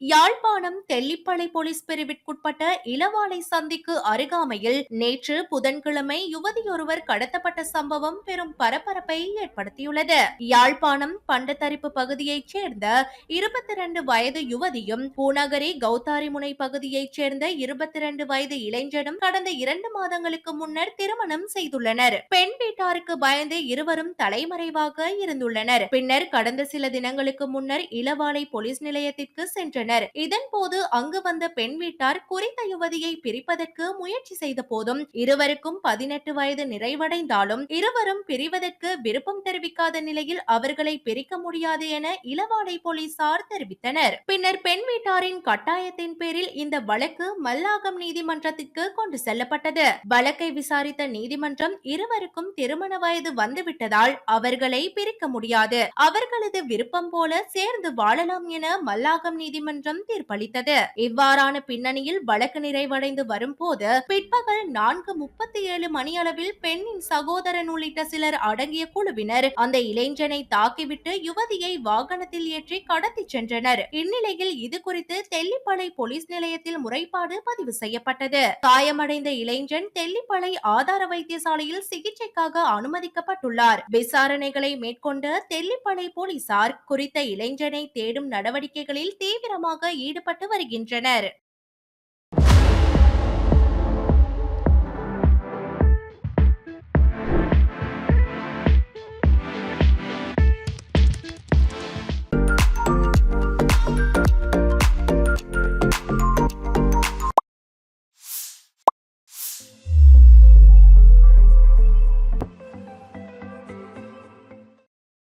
Yazhpanam Tellippalai police பிரிவிற்குட்பட்ட இளவாலை சந்திக்கு அருகாமையில் நேற்று புதன்கிழமை யுவதியொருவர் கடத்தப்பட்ட சம்பவம் பெரும் பரபரப்பை ஏற்படுத்தியுள்ளது. யாழ்ப்பாணம் பண்டத்தரிப்பு பகுதியைச் சேர்ந்த இருபத்தி இரண்டு வயது யுவதியும் பூநகரி கௌதாரிமுனை பகுதியைச் சேர்ந்த இருபத்தி இரண்டு வயது இளைஞனும் கடந்த இரண்டு மாதங்களுக்கு முன்னர் திருமணம் செய்துள்ளனர். பெண் வீட்டாருக்கு பயந்து இருவரும் தலைமறைவாக இருந்துள்ளனர். பின்னர் கடந்த சில தினங்களுக்கு முன்னர் இளவாலை போலீஸ் நிலையத்திற்கு சென்றனர். சென்றனர் இதன் போது அங்கு வந்த பெண் வீட்டார் குறித்த யுவதியை பிரிப்பதற்கு முயற்சி செய்த போதும் இருவருக்கும் பதினெட்டு வயது நிறைவடைந்தாலும் இருவரும் பிரிவதற்கு விருப்பம் தெரிவிக்காத நிலையில் அவர்களை பிரிக்க முடியாது என இளவாடை போலீசார் தெரிவித்தனர். பின்னர் பெண் வீட்டாரின் கட்டாயத்தின் பேரில் இந்த வழக்கு மல்லாகம் நீதிமன்றத்திற்கு கொண்டு செல்லப்பட்டது. வழக்கை விசாரித்த நீதிமன்றம் இருவருக்கும் திருமண வயது வந்துவிட்டதால் அவர்களை பிரிக்க முடியாது. அவர்களது விருப்பம் போல சேர்ந்து வாழலாம் என மல்லாகம் நீதிமன்றம் நீதிமன்றம் தீர்ப்பளித்தது. இவ்வாறான பின்னணியில் வழக்கு நிறைவடைந்து வரும்போது பிற்பகல் நான்கு முப்பத்தி ஏழு மணியளவில் பெண்ணின் சகோதரன் உள்ளிட்ட சிலர் அடங்கிய குழுவினர் அந்த இளைஞனை தாக்கிவிட்டு யுவதியை வாகனத்தில் ஏற்றி கடத்தி சென்றனர். இந்நிலையில் இது குறித்து தெல்லிப்பளை போலீஸ் நிலையத்தில் முறைப்பாடு பதிவு செய்யப்பட்டது. காயமடைந்த இளைஞன் தெல்லிப்பளை ஆதார வைத்தியசாலையில் சிகிச்சைக்காக அனுமதிக்கப்பட்டுள்ளார். விசாரணைகளை மேற்கொண்ட தெல்லிப்பளை போலீசார் குறித்த இளைஞனை தேடும் நடவடிக்கைகளில் தீவிரமாக தீவிரமாக ஈடுபட்டு வருகின்றனர்.